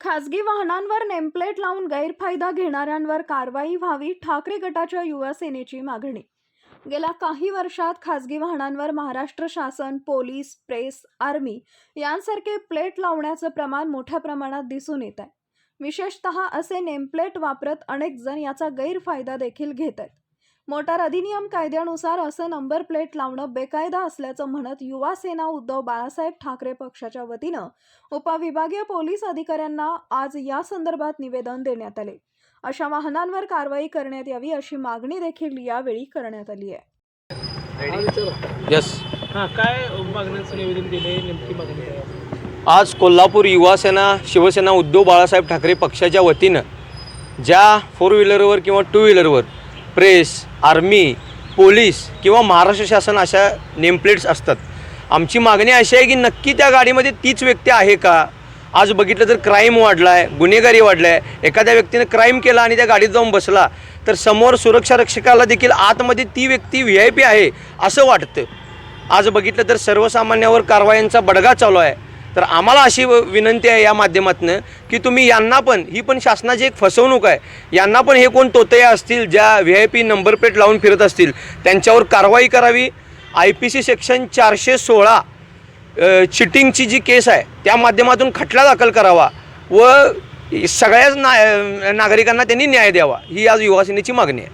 खासगी वाहनांवर नेमप्लेट लावून गैरफायदा घेणाऱ्यांवर कारवाई व्हावी ठाकरे गटाच्या युवा सेनेची मागणी. गेल्या काही वर्षात खासगी वाहनांवर महाराष्ट्र शासन पोलीस प्रेस आर्मी यांसारखे प्लेट लावण्याचं प्रमाण मोठ्या प्रमाणात दिसून येत आहे विशेषतः असे नेमप्लेट वापरत अनेक जण याचा गैरफायदा देखील घेत आहेत. मोटार अधिनियम कायद्यानुसार असं नंबर प्लेट लावणं बेकायदा असल्याचं म्हणत युवा सेना उद्धव बाळासाहेब ठाकरे पक्षाच्या वतीनं उपविभागीय पोलीस अधिकाऱ्यांना आज या संदर्भात निवेदन देण्यात आले. अशा वाहनांवर कारवाई करण्यात यावी अशी मागणी देखील यावेळी करण्यात आली आहे. यस हां काय मागण्यांचं निवेदन दिले नेमकी मागणी काय आहे? आज कोल्हापूर युवा सेना शिवसेना उद्धव बाळासाहेब ठाकरे पक्षाच्या वतीनं ज्या फोर व्हीलरवर किंवा टू व्हीलरवर प्रेस आर्मी पोलीस किंवा महाराष्ट्र शासन अशा नेमप्लेट्स असतात. आमची मागणी अशी आहे की नक्की त्या गाडीमध्ये तीच व्यक्ती आहे का? आज बघितलं तर क्राईम वाढला आहे गुन्हेगारी वाढला आहे एखाद्या व्यक्तीने क्राईम केला आणि त्या गाडीत जाऊन बसला तर समोर सुरक्षा रक्षकाला देखील आतमध्ये ती व्यक्ती व्ही आय पी आहे असं वाटतं. आज बघितलं तर सर्वसामान्यावर कारवायांचा बडगा चालू आहे. तर आम्हाला अशी व- विनंती आहे या माध्यमातून की तुम्ही यांना पण ही पण शासनाची एक फसवणूक आहे. यांना पण हे कोण तोतया असतील ज्या V I P number plate लावून फिरत असतील त्यांच्यावर कारवाई करावी. आय पी सी सेक्शन चारशे सोळा चिटिंगची जी केस आहे त्या माध्यमातून खटला दाखल करावा व सगळ्याच ना नागरिकांना त्यांनी न्याय द्यावा. ही आज युवासेनेची मागणी आहे.